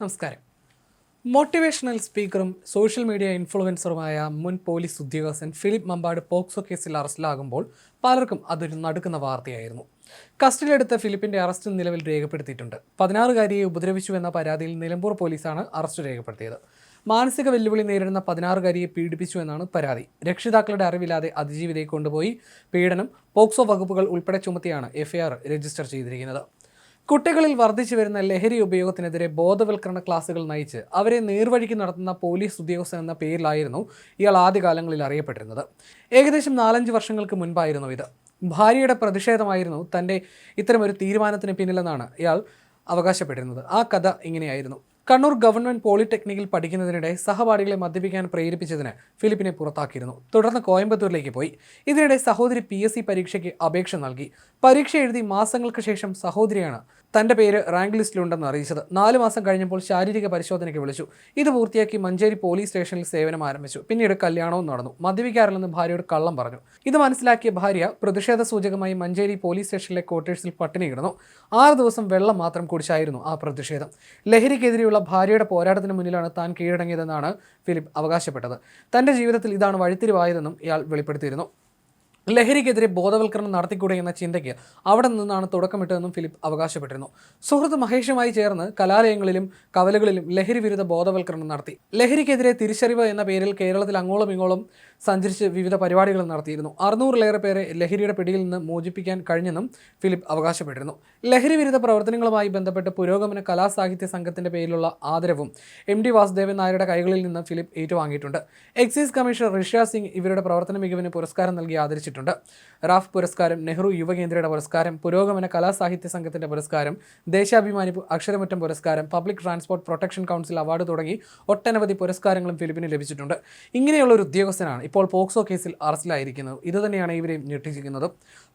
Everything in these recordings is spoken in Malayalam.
നമസ്കാരം. മോട്ടിവേഷണൽ സ്പീക്കറും സോഷ്യൽ മീഡിയ ഇൻഫ്ലുവൻസറുമായ മുൻ പോലീസ് ഉദ്യോഗസ്ഥൻ ഫിലിപ്പ് മമ്പാട് പോക്സോ കേസിൽ അറസ്റ്റിലാകുമ്പോൾ പലർക്കും അതൊരു നടുക്കുന്ന വാർത്തയായിരുന്നു. കസ്റ്റഡിയിലെടുത്ത ഫിലിപ്പിന്റെ അറസ്റ്റ് നിലവിൽ രേഖപ്പെടുത്തിയിട്ടുണ്ട്. പതിനാറുകാരിയെ ഉപദ്രവിച്ചു എന്ന പരാതിയിൽ നിലമ്പൂർ പോലീസാണ് അറസ്റ്റ് രേഖപ്പെടുത്തിയത്. മാനസിക വെല്ലുവിളി നേരിടുന്ന പതിനാറുകാരിയെ പീഡിപ്പിച്ചു എന്നാണ് പരാതി. രക്ഷിതാക്കളുടെ അറിവില്ലാതെ അതിജീവിതയെ കൊണ്ടുപോയി പീഡനം പോക്സോ വകുപ്പുകൾ ഉൾപ്പെടെ ചുമത്തിയാണ് എഫ്ഐആർ രജിസ്റ്റർ ചെയ്തിരിക്കുന്നത്. കുട്ടികളിൽ വർദ്ധിച്ചു വരുന്ന ലഹരി ഉപയോഗത്തിനെതിരെ ബോധവൽക്കരണ ക്ലാസുകൾ നയിച്ച് അവരെ നേർവഴിക്ക് നടത്തുന്ന പോലീസ് ഉദ്യോഗസ്ഥൻ എന്ന പേരിലായിരുന്നു ഇയാൾ ആദ്യകാലങ്ങളിൽ അറിയപ്പെട്ടിരുന്നത്. ഏകദേശം നാലഞ്ച് വർഷങ്ങൾക്ക് മുൻപായിരുന്നു ഇത്. ഭാര്യയുടെ പ്രതിഷേധമായിരുന്നു തന്റെ ഇത്തരമൊരു തീരുമാനത്തിന് പിന്നിലെന്നാണ് ഇയാൾ അവകാശപ്പെട്ടിരുന്നത്. ആ കഥ ഇങ്ങനെയായിരുന്നു. കണ്ണൂർ ഗവൺമെന്റ് പോളിടെക്നിക്കിൽ പഠിക്കുന്നതിനിടെ സഹപാഠികളെ മദ്യപിക്കാൻ പ്രേരിപ്പിച്ചതിന് ഫിലിപ്പിനെ പുറത്താക്കിയിരുന്നു. തുടർന്ന് കോയമ്പത്തൂരിലേക്ക് പോയി. ഇതിനിടെ സഹോദരി പി പരീക്ഷയ്ക്ക് അപേക്ഷ നൽകി. പരീക്ഷ എഴുതി മാസങ്ങൾക്ക് ശേഷം സഹോദരിയാണ് തന്റെ പേര് റാങ്ക് ലിസ്റ്റിലുണ്ടെന്ന് അറിയിച്ചത്. നാല് മാസം കഴിഞ്ഞപ്പോൾ ശാരീരിക പരിശോധനയ്ക്ക് വിളിച്ചു. ഇത് പൂർത്തിയാക്കി മഞ്ചേരി പോലീസ് സ്റ്റേഷനിൽ സേവനം ആരംഭിച്ചു. പിന്നീട് കല്യാണവും നടന്നു. മദ്യപിക്കാറില്ലെന്ന് ഭാര്യയോട് കള്ളം പറഞ്ഞു. ഇത് മനസ്സിലാക്കിയ ഭാര്യ പ്രതിഷേധ സൂചകമായി മഞ്ചേരി പോലീസ് സ്റ്റേഷനിലെ ക്വാർട്ടേഴ്സിൽ പട്ടിണി കിടന്നു. ആറ് ദിവസം വെള്ളം മാത്രം കുടിച്ചായിരുന്നു ആ പ്രതിഷേധം. ലഹരിക്കെതിരെയുള്ള ഭാര്യയുടെ പോരാട്ടത്തിന് മുന്നിലാണ് താൻ കീഴടങ്ങിയതെന്നാണ് ഫിലിപ്പ് അവകാശപ്പെട്ടത്. തന്റെ ജീവിതത്തിൽ ഇതാണ് വഴിത്തിരിവായതെന്നും ഇയാൾ വെളിപ്പെടുത്തിയിരുന്നു. ലഹരിക്കെതിരെ ബോധവൽക്കരണം നടത്തിക്കൂടെ എന്ന ചിന്തയ്ക്ക് അവിടെ നിന്നാണ് തുടക്കമിട്ടതെന്നും ഫിലിപ്പ് അവകാശപ്പെട്ടിരുന്നു. സുഹൃത്ത് മഹേഷുമായി ചേർന്ന് കലാലയങ്ങളിലും കവലകളിലും ലഹരി വിരുദ്ധ ബോധവൽക്കരണം നടത്തി. ലഹരിക്കെതിരെ തിരിച്ചറിവ് എന്ന പേരിൽ കേരളത്തിൽ അങ്ങോളം ഇങ്ങോളം സഞ്ചരിച്ച് വിവിധ പരിപാടികൾ നടത്തിയിരുന്നു. അറുന്നൂറിലേറെ പേരെ ലഹരിയുടെ പിടിയിൽ നിന്ന് മോചിപ്പിക്കാൻ കഴിഞ്ഞെന്നും ഫിലിപ്പ് അവകാശപ്പെട്ടിരുന്നു. ലഹരി വിരുദ്ധ പ്രവർത്തനങ്ങളുമായി ബന്ധപ്പെട്ട് പുരോഗമന കലാസാഹിത്യ സംഘത്തിന്റെ പേരിലുള്ള ആദരവും എം ഡി വാസുദേവൻ നായരുടെ കൈകളിൽ നിന്ന് ഫിലിപ്പ് ഏറ്റുവാങ്ങിയിട്ടുണ്ട്. എക്സൈസ് കമ്മീഷണർ ഋഷ്യ സിംഗ് ഇവരുടെ പ്രവർത്തന മികവിന് പുരസ്കാരം നൽകി ആദരിച്ചിട്ടുണ്ട്. റാഫ് പുരസ്കാരം നെഹ്റു യുവകേന്ദ്രയുടെ പുരസ്കാരം പുരോഗമന കലാസാഹിത്യ സംഘത്തിന്റെ പുരസ്കാരം ദേശാഭിമാനി അക്ഷരമുറ്റം പുരസ്കാരം public transport protection council award തുടങ്ങി ഒട്ടനവധി പുരസ്കാരങ്ങളും ഫിലിപ്പിന് ലഭിച്ചിട്ടുണ്ട്. ഇങ്ങനെയുള്ള ഒരു ഉദ്യോഗസ്ഥനാണ് ഇപ്പോൾ പോക്സോ കേസിൽ അറസ്റ്റിലായിരിക്കുന്നത്. ഇത് തന്നെയാണ് ഇവരെയും ഞെട്ടിച്ചിരിക്കുന്നത്.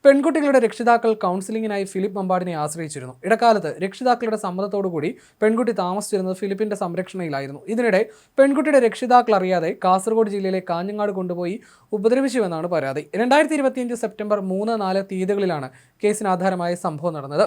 പെൺകുട്ടികളുടെ രക്ഷിതാക്കൾ കൗൺസിലിങ്ങിനായി ഫിലിപ്പ് മമ്പാടിനെ ആശ്രയിച്ചിരുന്നു. ഇടക്കാലത്ത് രക്ഷിതാക്കളുടെ സമ്മതത്തോടുകൂടി പെൺകുട്ടി താമസിച്ചിരുന്നത് ഫിലിപ്പിന്റെ സംരക്ഷണയിലായിരുന്നു. ഇതിനിടെ പെൺകുട്ടിയുടെ രക്ഷിതാക്കൾ അറിയാതെ കാസർഗോഡ് ജില്ലയിലെ കാഞ്ഞങ്ങാട് കൊണ്ടുപോയി ഉപദ്രവിച്ചുവെന്നാണ് പരാതി. രണ്ടായിരത്തി ഇരുപത്തിയഞ്ച് സെപ്റ്റംബർ മൂന്ന് നാല് തീയതികളിലാണ് കേസിന് ആധാരമായ സംഭവം നടന്നത്.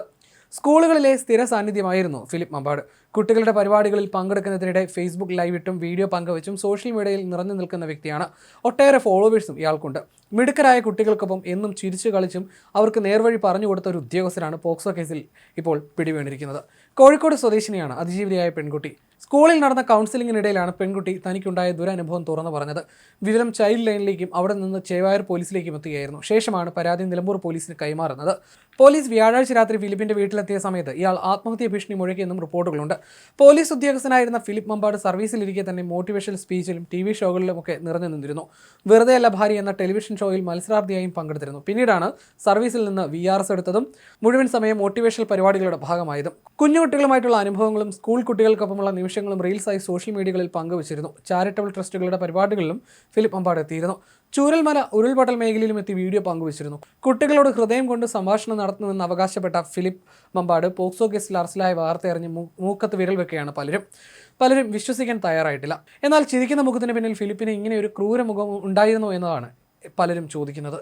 സ്കൂളുകളിലെ സ്ഥിര സാന്നിധ്യമായിരുന്നു ഫിലിപ്പ് മമ്പാട്. കുട്ടികളുടെ പരിപാടികളിൽ പങ്കെടുക്കുന്നതിനിടെ ഫേസ്ബുക്ക് ലൈവ് ഇട്ടും വീഡിയോ പങ്കുവച്ചും സോഷ്യൽ മീഡിയയിൽ നിറഞ്ഞു നിൽക്കുന്ന വ്യക്തിയാണ്. ഒട്ടേറെ ഫോളോവേഴ്സും ഇയാൾക്കുണ്ട്. മിടുക്കരായ കുട്ടികൾക്കൊപ്പം എന്നും ചിരിച്ചു കളിച്ചും അവർക്ക് നേർവഴി പറഞ്ഞു കൊടുത്ത ഒരു ഉദ്യോഗസ്ഥരാണ് പോക്സോ കേസിൽ ഇപ്പോൾ പിടിവീണിരിക്കുന്നത്. കോഴിക്കോട് സ്വദേശിനിയാണ് അതിജീവിതയായ പെൺകുട്ടി. സ്കൂളിൽ നടന്ന കൗൺസിലിങ്ങിനിടയിലാണ് പെൺകുട്ടി തനിക്കുണ്ടായ ദുരനുഭവം തുറന്നു പറഞ്ഞത്. വിവരം ചൈൽഡ് ലൈനിലേക്കും അവിടെ നിന്ന് ചേവായൂർ പോലീസിലേക്കും എത്തുകയായിരുന്നു. ശേഷമാണ് പരാതി നിലമ്പൂർ പോലീസിന് കൈമാറുന്നത്. പോലീസ് വ്യാഴാഴ്ച രാത്രി ഫിലിപ്പിന്റെ വീട്ടിലെത്തിയ സമയത്ത് ഇയാൾ ആത്മഹത്യ ഭീഷണി മുഴക്കിയെന്നും റിപ്പോർട്ടുകളുണ്ട്. പോലീസ് ഉദ്യോഗസ്ഥനായിരുന്ന ഫിലിപ്പ് മമ്പാട് സർവീസിലിരിക്കെ തന്നെ മോട്ടിവേഷണൽ സ്പീച്ചിലും ടി വി ഷോകളിലുമൊക്കെ നിറഞ്ഞു നിന്നിരുന്നു. വെറുതെയല്ല ഭാര്യ എന്ന ടെലിവിഷൻ ഷോയിൽ മത്സരാർത്ഥിയായും പങ്കെടുത്തിരുന്നു. പിന്നീടാണ് സർവീസിൽ നിന്ന് വി ആർ എസ് എടുത്തതും മുഴുവൻ സമയം മോട്ടിവേഷണൽ പരിപാടികളുടെ ഭാഗമായതും. കുഞ്ഞുകുട്ടികളുമായിട്ടുള്ള അനുഭവങ്ങളും സ്കൂൾ കുട്ടികൾക്കൊപ്പമുള്ള നിമിഷങ്ങളും റീൽസായി സോഷ്യൽ മീഡിയകളിൽ പങ്കുവച്ചിരുന്നു. ചാരിറ്റബിൾ ട്രസ്റ്റുകളുടെ പരിപാടികളിലും ഫിലിപ്പ് അമ്പാട് എത്തിയിരുന്നു. ചൂരൽമല ഉരുൾപൊട്ടൽ മേഖലയിലും എത്തി വീഡിയോ പങ്കുവച്ചിരുന്നു. കുട്ടികളോട് ഹൃദയം കൊണ്ട് സംഭാഷണം നടത്തുന്നുവെന്ന് അവകാശപ്പെട്ട ഫിലിപ്പ് മമ്പാട് പോക്സോ കേസിൽ അറസ്റ്റിലായ വാർത്തയറിഞ്ഞ് മൂക്കത്ത് വിരൽ വെക്കുകയാണ് പലരും. പലരും വിശ്വസിക്കാൻ തയ്യാറായിട്ടില്ല. എന്നാൽ ചിരിക്കുന്ന മുഖത്തിന് പിന്നിൽ ഫിലിപ്പിന് ഇങ്ങനെ ഒരു ക്രൂരമുഖം ഉണ്ടായിരുന്നോ എന്നതാണ് പലരും ചോദിക്കുന്നത്.